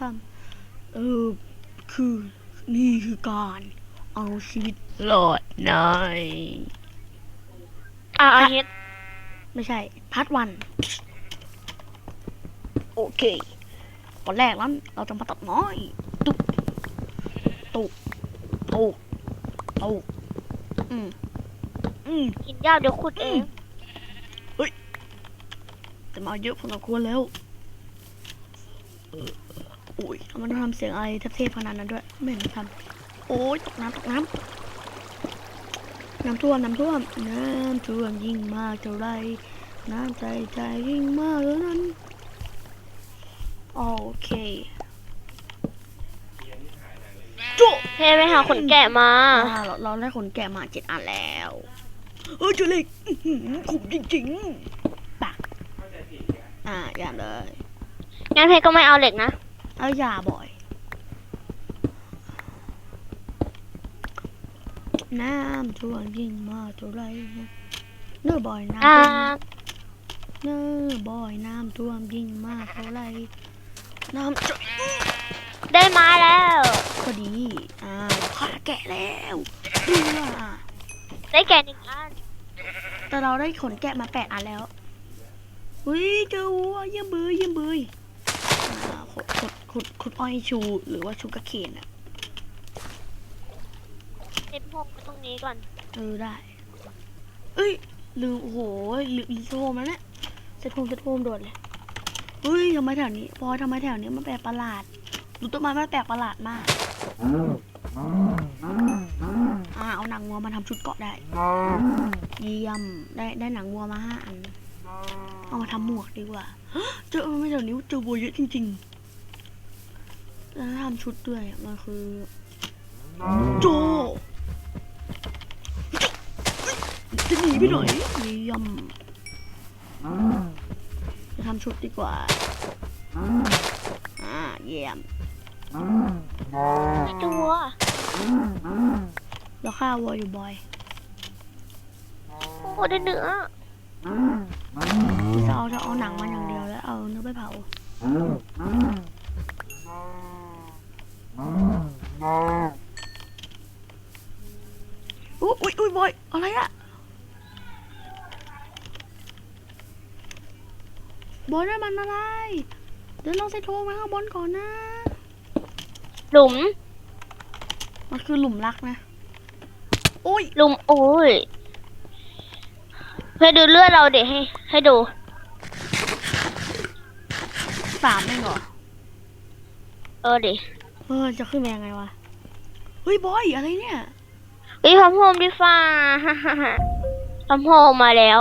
ทำเออคือนี่คือการเอาชีวิตรอดในอะอาทิตย์ไม่ใช่พาร์ทวันโอเคก่อนแรกนั้นเราจะมาตัดไม้ตุ๊บตุ๊บตุ๊บตุ๊บอืมอืมกินยากเดี๋ยวขุดเองแต่มาเยอะพอสมควรแล้วเออโอ้ยทำไมันทำเสียงอะไรเทพๆขนาดนั้นด้วย ไม่เห็นทำโอ้ยตกน้ำตกน้ำน้ำท่วมน้ำท่วมน้ำท่วมยิ่งมากเท่าไรน้ำใจใจยิ่งมากเท่านั้นโอเคจุ๊เทไปหาขนแกะมาอ่าเราเราได้ขนแกะมาเจ็ดอันแล้วเออเจอเหล็กอื้อหือขุมจริงๆปักอ่าอย่าเลยงั้นเพชรก็ไม่เอาเหล็กนะ เอาอย่าบ่อย น้ำท่วมยิ่งมากเท่าไรนะเนื้อบ่อยน้ำอ่าท่วมเนื้อบ่อยน้ำท่วมยิ่งมากเท่าไรน้ำจะได้ไม้แล้วพอดีอ่าข้าแกะแล้วเพื่อได้แกะหนึ่งอัน แต่เราได้ขนแกะมาแปดอันแล้วอุ้ยเจอวัวเยี่ยมเบยเยี่ยมเบยอ่าขุดขุด ขุดขุดอ้อยชู หรือว่าชูกระเขนอะเน็ตพกตรงนี้ก่อน เออได้ เอ้ยลืมโอ้โหลืมลืมโทรมาเนี่ยเซตโฮมเซตโฮมโดดเลยเฮ้ยทำไมแถวนี้พอยทำไมแถวนี้มันแปลกประหลาดดูต้นไม้มันแปลกประหลาดมากอ่าเอาหนังวัวมาทำชุดเกราะได้เยี่ยมได้ได้หนังวัวมาห้าอัน เอามาทำหมวกดีกว่าเจอไม่แถวนี้เจอวัวเยอะจริง ๆ แล้วทำชุดด้วยอะมันคือโจจะหนีไปไหนเยี่ยมจะทำชุดดีกว่าอ่าเยี่ยมตัวแล้วฆ่าวัวอยู่บ่อยโอ้ได้เนื้อจะเอาจะเอาหนังมันอย่างเดียวแล้วเอาเนื้อไปเผา อุ๊ยอุ๊ยอุ๊ยบอยอะไรอะบอยได้มันอะไร เดี๋ยวเราใส่โทรมาข้างบนก่อนนะ หลุม มันคือหลุมรักนะ อุ้ย หลุมโอ้ยเพชรดูเลือดเราเดี๋ยวให้ให้ดูสามเองเหรอ เออดิ เออจะขึ้นมายังไงวะ เฮ้ยบอยอะไรเนี่ยวิพัมโฮมดีฟ้าพัมโฮมมาแล้ว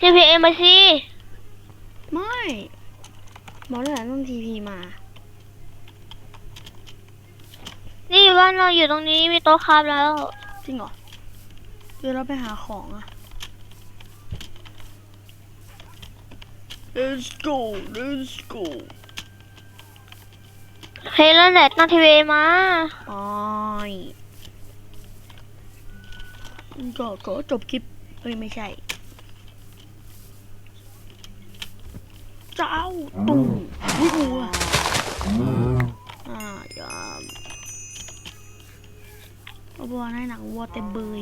ทีพีเอ็มมาสิไม่บอยนั่นแหละต้องทีพีมา นี่บ้านเราอยู่ตรงนี้มีโต๊ะครับแล้ว จริงเหรอเดี๋ยวเราไปหาของอะ Let's go Let's go เฮ้ยแล้วแหละตั้งทีวีมาไปก็ขอจบคลิป เฮ้ย ไม่ใช่ เจ้าตุ่มวิ่งวัวอ่ายอมเอาบัวให้หนังวัวเต็มเบย